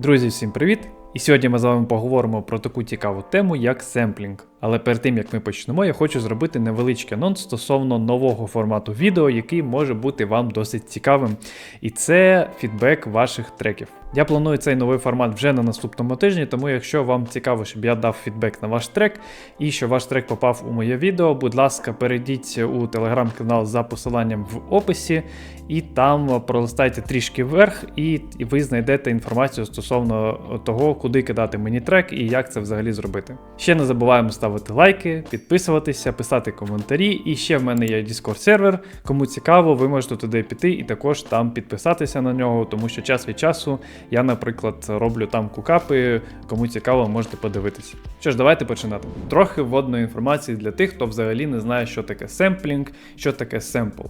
Друзі, всім привіт! І сьогодні ми з вами поговоримо про таку цікаву тему, як семплінг. Але перед тим як ми почнемо, я хочу зробити невеличкий анонс стосовно нового формату відео, який може бути вам досить цікавим. І це фідбек ваших треків. Я планую цей новий формат вже на наступному тижні, тому якщо вам цікаво, щоб я дав фідбек на ваш трек і щоб ваш трек попав у моє відео, будь ласка, перейдіть у телеграм-канал за посиланням в описі, і там пролистайте трішки вверх, і ви знайдете інформацію стосовно того, куди кидати мені трек і як це взагалі зробити. Ще не забуваємо ставити лайки, підписуватися, писати коментарі. І ще в мене є Discord сервер. Кому цікаво, ви можете туди піти і також там підписатися на нього, тому що час від часу я, наприклад, роблю там кукапи. Кому цікаво, можете подивитися. Що ж, давайте починати. Трохи вводної інформації для тих, хто взагалі не знає, що таке семплінг, що таке семпл.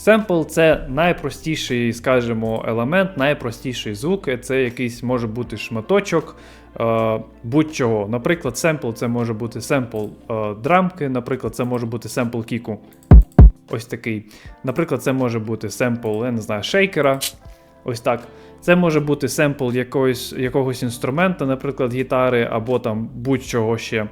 Семпл це найпростіший, скажімо, елемент, найпростіший звук. Це якийсь може бути шматочок е, будь-чого. Наприклад, семпл це може бути семпл драмки, наприклад, це може бути семпл кіку. Ось такий. Наприклад, це може бути семпл, я не знаю, шейкера. Ось так. Це може бути семпл якогось, якогось інструмента, наприклад, гітари або там будь-чого ще.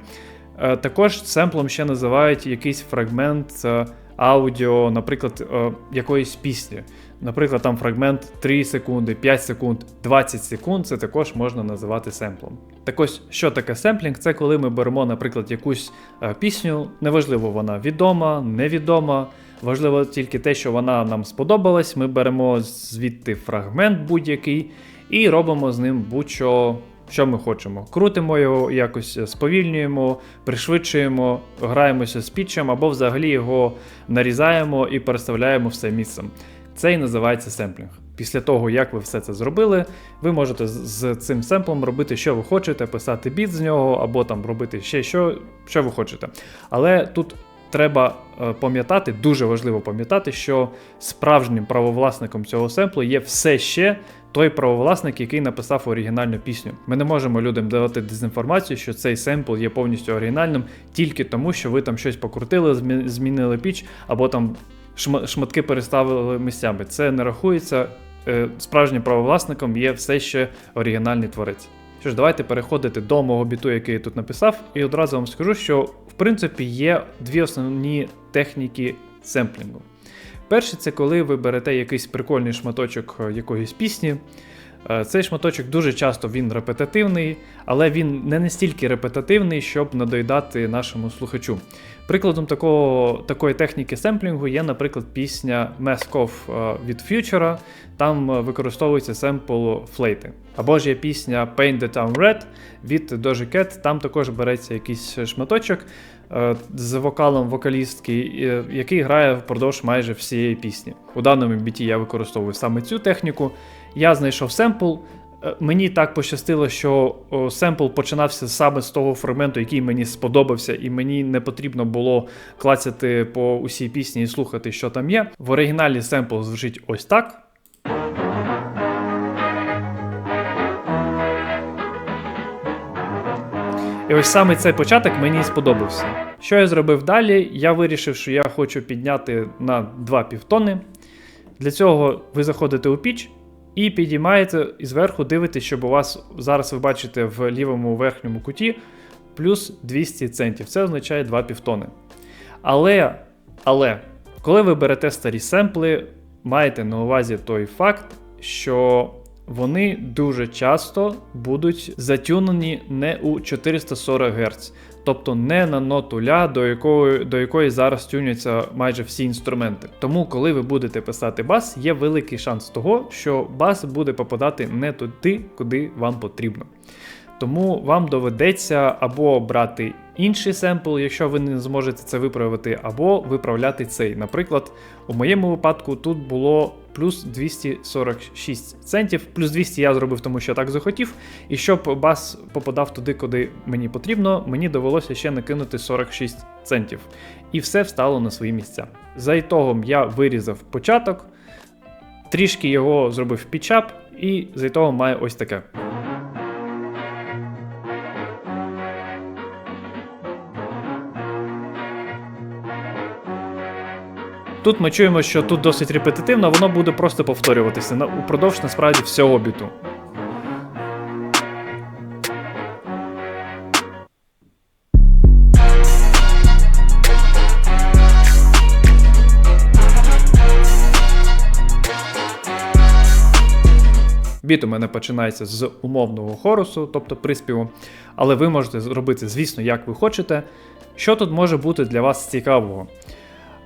Е, також семплом ще називають якийсь фрагмент е, аудіо, наприклад, е, якоїсь пісні. Наприклад, там фрагмент 3 секунди, 5 секунд, 20 секунд, це також можна називати семплом. Так ось, що таке семплінг? Це коли ми беремо, наприклад, якусь е, пісню, неважливо, вона відома, невідома. Важливо тільки те, що вона нам сподобалась. Ми беремо звідти фрагмент будь-який і робимо з ним будь-що, що ми хочемо. Крутимо його, якось сповільнюємо, пришвидшуємо, граємося з пітчем або взагалі його нарізаємо і переставляємо все місцем. Це і називається семплінг. Після того, як ви все це зробили, ви можете з, цим семплом робити, що ви хочете, писати біт з нього, або там робити ще що, що ви хочете. Але тут треба е, пам'ятати, дуже важливо пам'ятати, що справжнім правовласником цього семплу є все ще той правовласник, який написав оригінальну пісню. Ми не можемо людям давати дезінформацію, що цей семпл є повністю оригінальним тільки тому, що ви там щось покрутили, змінили піч, або там шматки переставили місцями. Це не рахується. Е, Справжнім правовласником є все ще оригінальний творець. Що ж, давайте переходити до мого біту, який я тут написав, і одразу вам скажу, що принципі є дві основні техніки семплінгу. Перше, це коли ви берете якийсь прикольний шматочок е, якоїсь пісні. Е, Цей шматочок дуже часто він репетативний, але він не настільки репетативний, щоб надоїдати нашому слухачу. Прикладом такого, такої техніки семплінгу є, наприклад, пісня Mask Off е, від Future, там е, використовується семпл флейти. Або ж є пісня Paint the Town Red від Doja Cat, там також береться якийсь шматочок з вокалом вокалістки, який грає впродовж майже всієї пісні. У даному біті я використовую саме цю техніку. Я знайшов семпл. Е, Мені так пощастило, що семпл починався саме з того фрагменту, який мені сподобався, і мені не потрібно було клацати по усій пісні і слухати, що там є. В оригіналі семпл звучить ось так. І ось саме цей початок мені сподобався. Що я зробив далі? Я вирішив, що я хочу підняти на 2 півтони. Для цього ви заходите у піч і підіймаєте і зверху дивитесь, щоб у вас зараз ви бачите в лівому верхньому куті плюс 200 центів. Це означає 2 півтони. Але, але, коли ви берете старі семпли, маєте на увазі той факт, що вони дуже часто будуть затюнені не у 440 Гц, тобто не на ноту ля, до якої, до якої зараз тюняться майже всі інструменти. Тому, коли ви будете писати бас, є великий шанс того, що бас буде попадати не туди, куди вам потрібно. Тому вам доведеться або брати інший семпл, якщо ви не зможете це виправити, або виправляти цей. Наприклад, у моєму випадку тут було плюс 246 центів. Плюс 200 я зробив, тому що так захотів. І щоб бас попадав туди, куди мені потрібно, мені довелося ще накинути 46 центів. І все встало на свої місця. За ітогом я вирізав початок, трішки його зробив пічап, і за ітогом має ось таке. Тут ми чуємо, що тут досить репетитивно, воно буде просто повторюватися упродовж насправді всього біту. Біт у мене починається з умовного хорусу, тобто приспіву, але ви можете зробити, звісно, як ви хочете. Що тут може бути для вас цікавого?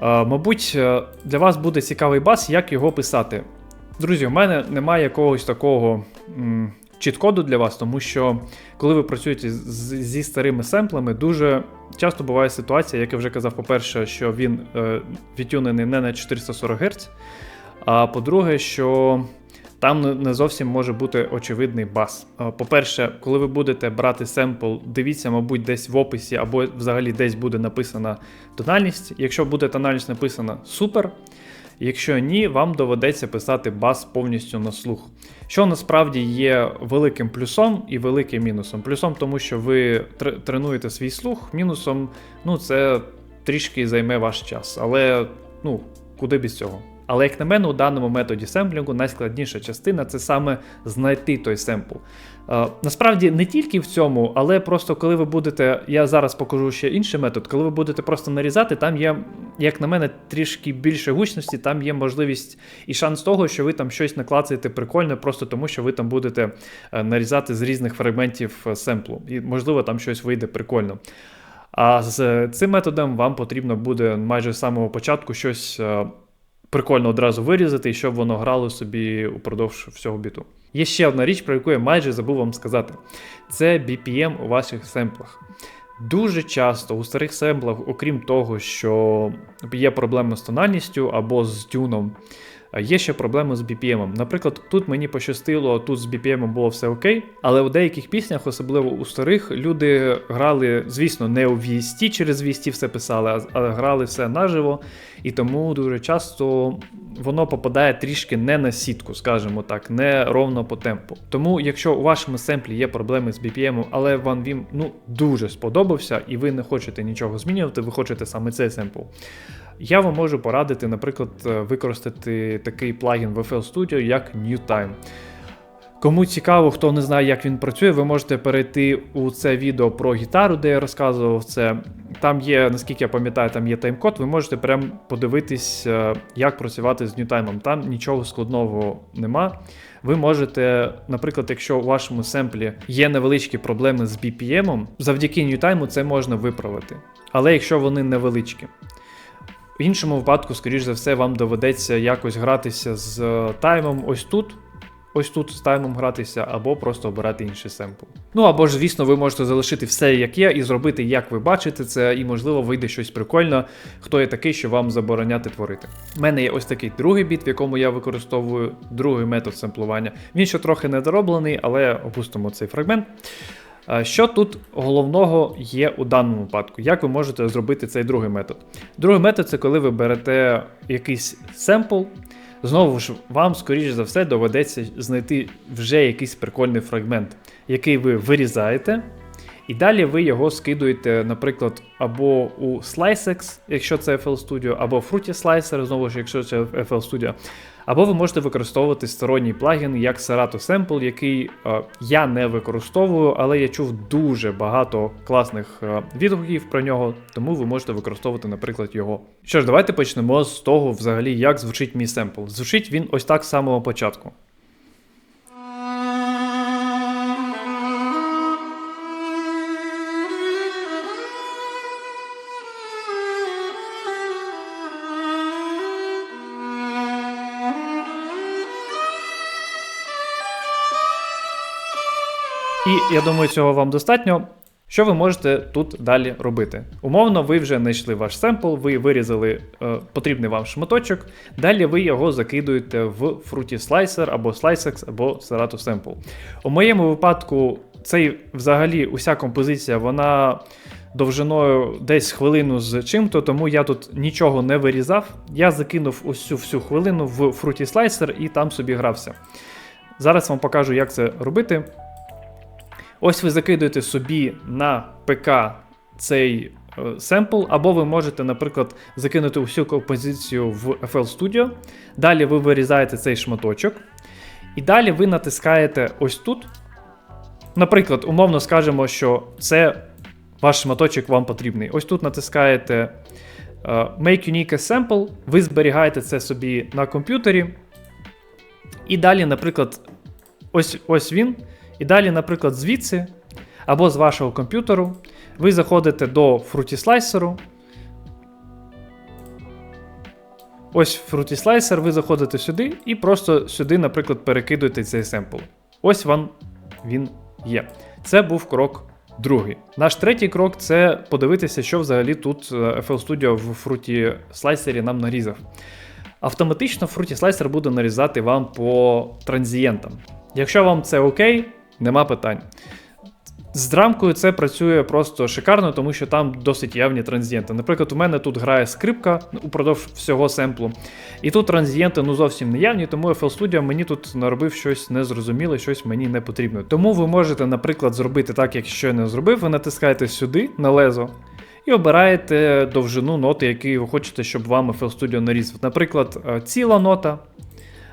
Е, мабуть, е, для вас буде цікавий бас, як його писати. Друзі, у мене немає якогось такого чіткоду для вас, тому що коли ви працюєте зі старими семплами, дуже часто буває ситуація, як я вже казав, по-перше, що він е, відтюнений не на 440 Гц, а по-друге, що там не- зовсім може бути очевидний бас. Е, По-перше, коли ви будете брати семпл, дивіться, мабуть, десь в описі або взагалі десь буде написана тональність. Якщо буде тональність написана, супер. Якщо ні, вам доведеться писати бас повністю на слух. Що насправді є великим плюсом і великим мінусом. Плюсом, тому що ви тренуєте свій слух, мінусом, ну це трішки займе ваш час. Але ну, куди без цього. Але як на мене, у даному методі семплінгу найскладніша частина це саме знайти той семпл. Е, насправді не тільки в цьому, але просто коли ви будете, я зараз покажу ще інший метод, коли ви будете просто нарізати, там є, як на мене, трішки більше гучності, там є можливість і шанс того, що ви там щось наклацаєте прикольне, просто тому що ви там будете е, нарізати з різних фрагментів е, семплу. І можливо там щось вийде прикольно. А з цим методом вам потрібно буде майже з самого початку щось прикольно одразу вирізати, щоб воно грало собі упродовж всього біту. Є ще одна річ, про яку я майже забув вам сказати: це BPM у ваших семплах. Дуже часто у старих семплах, окрім того, що є проблеми з тональністю або з тюном, Є ще проблеми з BPM. Наприклад, тут мені пощастило, тут з BPM було все окей, але у деяких піснях, особливо у старих, люди грали, звісно, не у VST, через VST все писали, а- грали все наживо, і тому дуже часто воно попадає трішки не на сітку, скажімо так, не ровно по темпу. Тому, якщо у вашому семплі є проблеми з BPM, але вам він ну, дуже сподобався, і ви не хочете нічого змінювати, ви хочете саме цей семпл. Я вам можу порадити, наприклад, е, використати такий плагін в FL Studio, як NewTime. Кому цікаво, хто не знає, як він працює, ви можете перейти у це відео про гітару, де я розказував це. Там є, наскільки я пам'ятаю, там є тайм-код, ви можете прям подивитись, е, як працювати з ньютаймом. Там нічого складного нема. Ви можете, наприклад, якщо у вашому семплі є невеличкі проблеми з BPM, завдяки ньютайму це можна виправити. Але якщо вони невеличкі. В іншому випадку, скоріш за все, вам доведеться якось гратися з е, таймом ось тут. Ось тут з таймом гратися, або просто обирати інший семпл. Ну або ж, звісно, ви можете залишити все як є, і зробити, як ви бачите це, і можливо вийде щось прикольне, хто є такий, що вам забороняти творити. У мене є ось такий другий біт, в якому я використовую другий метод семплування. Він ще трохи недороблений, але опустимо цей фрагмент. Е, Що тут головного є у даному випадку? Як ви можете зробити цей другий метод? Другий метод це коли ви берете якийсь семпл. Знову ж, вам, скоріш за все, доведеться знайти вже якийсь прикольний фрагмент, який ви вирізаєте, і далі ви його скидуєте, наприклад, або у SliceX, якщо це FL Studio, або в Fruity Slicer, знову ж, якщо це FL Studio. Або ви можете використовувати сторонній плагін як Serato Sample, який е, я не використовую, але я чув дуже багато класних е, відгуків про нього, тому ви можете використовувати, наприклад, його. Що ж, давайте почнемо з того, взагалі, як звучить мій семпл. Звучить він ось так з самого початку. І я думаю, цього вам достатньо. Що ви можете тут далі робити? Умовно, ви вже знайшли ваш семпл, ви вирізали е, потрібний вам шматочок. Далі ви його закидуєте в Fruity Slicer або SliceX, або Serato Sample. У моєму випадку, цей взагалі уся композиція, вона довжиною десь хвилину з чим-то, тому я тут нічого не вирізав. Я закинув цю всю хвилину в Fruity Slicer і там собі грався. Зараз вам покажу, як це робити. Ось ви закидуєте собі на ПК цей е, семпл, або ви можете, наприклад, закинути всю композицію в FL Studio. Далі ви вирізаєте цей шматочок. І далі ви натискаєте ось тут. Наприклад, умовно скажемо, що це ваш шматочок вам потрібний. Ось тут натискаєте е, Make Unique Sample, ви зберігаєте це собі на комп'ютері. І далі, наприклад, ось, ось він. І далі, наприклад, звідси або з вашого комп'ютеру ви заходите до Slicer. Ось Slicer, ви заходите сюди і просто сюди, наприклад, перекидуєте цей семпл. Ось вам він є. Це був крок другий. Наш третій крок це подивитися, що взагалі тут е, FL Studio в Fruity Slicer нам нарізав. Автоматично Fruity Slicer буде нарізати вам по транзієнтам. Якщо вам це окей, нема питань. З драмкою це працює просто шикарно, тому що там досить явні транзієнти. Наприклад, у мене тут грає скрипка упродовж всього семплу, і тут транзієнти ну зовсім не явні, тому FL Studio мені тут наробив щось незрозуміле, щось мені не потрібно. Тому ви можете, наприклад, зробити так, як щойно зробив, ви натискаєте сюди на лезо. І обираєте довжину ноти, які ви хочете, щоб вам FL Studio нарізав. Наприклад, е, ціла нота,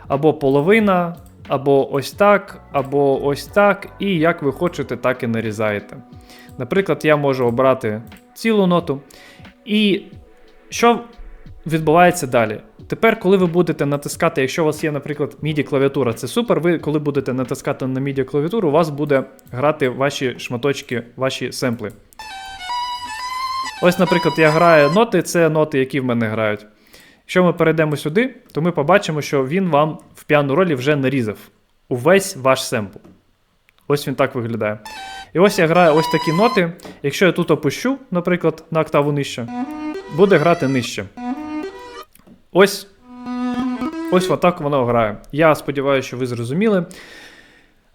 або половина, або ось так, або ось так, і як ви хочете, так і нарізаєте. Наприклад, я можу обрати цілу ноту. І що відбувається далі? Тепер, коли ви будете натискати, якщо у вас є, наприклад, MIDI клавіатура, це супер. Ви коли будете натискати на MIDI клавіатуру, у вас буде грати ваші шматочки, ваші семпли. Ось, наприклад, я граю ноти, це ноти, які в мене грають. Якщо ми перейдемо сюди, то ми побачимо, що він вам в піану ролі вже нарізав увесь ваш семпл. Ось він так виглядає. І ось я граю ось такі ноти. Якщо я тут опущу, наприклад, на октаву нижче, буде грати нижче. Ось. Ось отак воно грає. Я сподіваюся, що ви зрозуміли.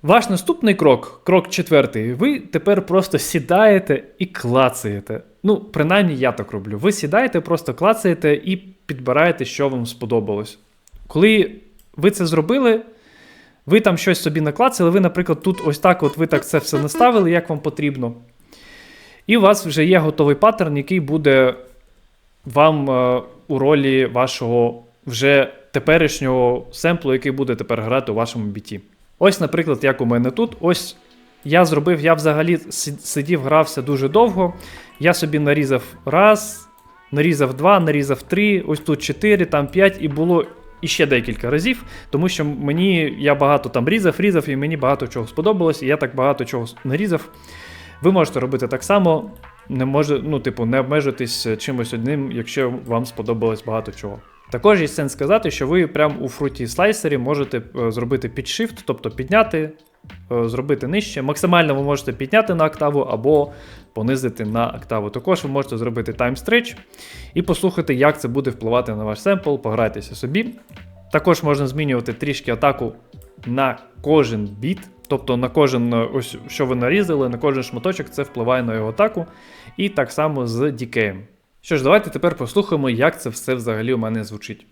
Ваш наступний крок, крок четвертий, ви тепер просто сідаєте і клацаєте. Ну, принаймні, я так роблю. Ви сідаєте, просто клацаєте і підбираєте, що вам сподобалось. Коли ви це зробили, ви там щось собі наклацали, ви, наприклад, тут ось так от ви так це все наставили, як вам потрібно. І у вас вже є готовий паттерн, який буде вам е, у ролі вашого вже теперішнього семплу, який буде тепер грати у вашому біті. Ось, наприклад, як у мене тут. Ось я зробив, я взагалі сидів, грався дуже довго. Я собі нарізав раз, нарізав два, нарізав три, ось тут чотири, там п'ять, і було іще декілька разів, тому що мені я багато там різав, різав, і мені багато чого сподобалось, і я так багато чого нарізав. Ви можете робити так само, не може, ну, типу, не обмежитись чимось одним, якщо вам сподобалось багато чого. Також є сенс сказати, що ви прямо у фруті слайсері можете е, зробити підшифт, тобто підняти, зробити нижче. Максимально ви можете підняти на октаву або понизити на октаву. Також ви можете зробити stretch і послухати, як це буде впливати на ваш семпл, пограйтеся собі. Також можна змінювати трішки атаку на кожен біт, тобто на кожен, е, ось що ви нарізали, на кожен шматочок це впливає на його атаку. І так само з дікеєм. Що ж, давайте тепер послухаємо, як це все взагалі у мене звучить.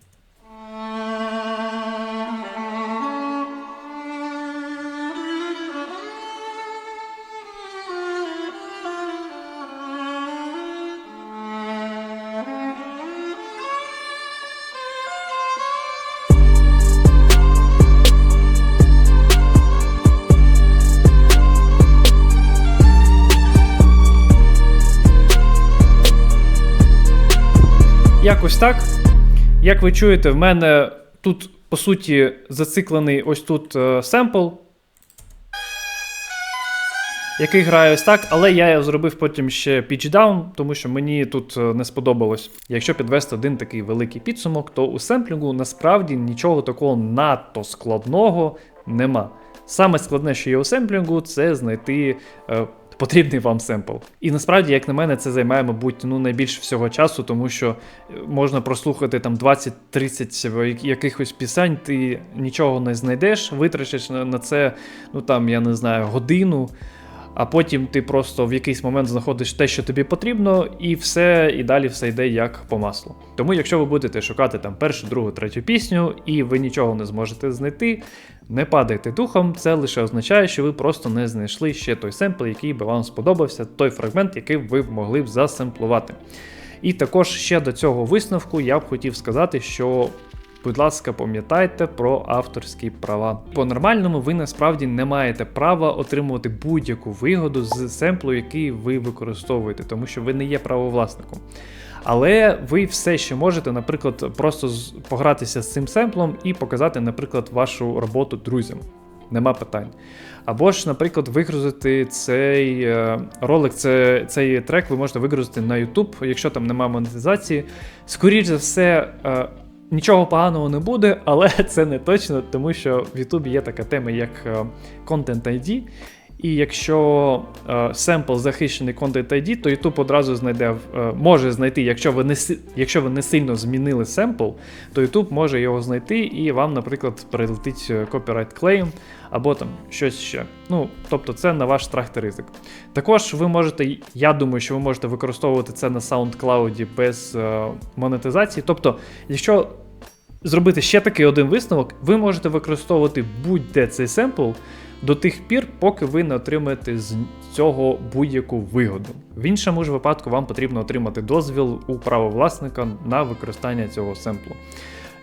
Якось так. Як ви чуєте, в мене тут, по суті, зациклений ось тут е, семпл, який грає ось так, але я його зробив потім ще pitch тому що мені тут е, не сподобалось. Якщо підвести один такий великий підсумок, то у семплінгу насправді нічого такого надто складного нема. Саме складне, що є у семплінгу, це знайти. Е, потрібний вам семпл. І насправді, як на мене, це займає, мабуть, ну найбільше всього часу, тому що е, можна прослухати там 20-30 якихось пісень, ти нічого не знайдеш, витрачиш на це, ну там, я не знаю, годину. А потім ти просто в якийсь момент знаходиш те, що тобі потрібно, і все, і далі все йде як по маслу. Тому, якщо ви будете шукати там першу, другу, третю пісню, і ви нічого не зможете знайти, не падайте духом, це лише означає, що ви просто не знайшли ще той семпл, який би вам сподобався, той фрагмент, який ви могли б засемплувати. І також ще до цього висновку я б хотів сказати, що. Будь ласка, пам'ятайте про авторські права. По-нормальному ви насправді не маєте права отримувати будь-яку вигоду з семплу, який ви використовуєте, тому що ви не є правовласником. Але ви все ще можете, наприклад, просто погратися з цим семплом і показати, наприклад, вашу роботу друзям. нема питань. Або ж, наприклад, вигрузити цей е, ролик, це, цей трек ви можете вигрузити на YouTube, якщо там немає монетизації. Скоріше за все, е, нічого поганого не буде, але це не точно, тому що в YouTube є така тема, як е, Content ID. І якщо е, семпл захищений Content ID, то YouTube одразу знайде, е, може знайти, якщо ви, не, якщо ви не сильно змінили семпл, то YouTube може його знайти і вам, наприклад, прилетить copyright claim або там щось ще. Ну, тобто це на ваш страх та ризик. Також ви можете, я думаю, що ви можете використовувати це на SoundCloud без монетизації. Тобто, якщо зробити ще такий один висновок, ви можете використовувати будь-де цей семпл до тих пір, поки ви не отримаєте з цього будь-яку вигоду. В іншому ж випадку вам потрібно отримати дозвіл у правовласника на використання цього семплу.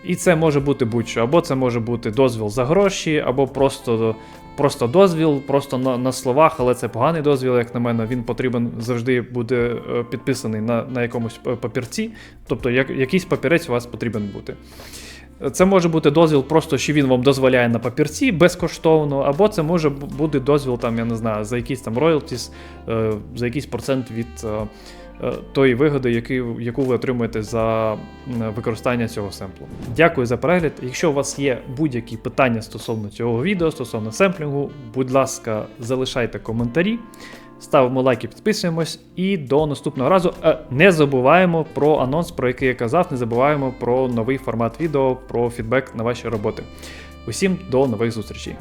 І це може бути будь-що, або це може бути дозвіл за гроші, або просто, просто дозвіл, просто на, на словах, але це поганий дозвіл, як на мене. Він потрібен завжди буде е, підписаний на, на якомусь е, папірці. Тобто як, якийсь папірець у вас потрібен бути. Це може бути дозвіл, просто що він вам дозволяє на папірці безкоштовно, або це може бути дозвіл, там, я не знаю, за якийсь там роялтіс, е, за якийсь процент від е, е, тої вигоди, яку ви отримуєте за використання цього семплу. Дякую за перегляд. Якщо у вас є будь-які питання стосовно цього відео, стосовно семплінгу, будь ласка, залишайте коментарі. Ставимо лайки, підписуємось і до наступного разу. Е, Не забуваємо про анонс, про який я казав. Не забуваємо про новий формат відео, про фідбек на ваші роботи. Усім до нових зустрічей.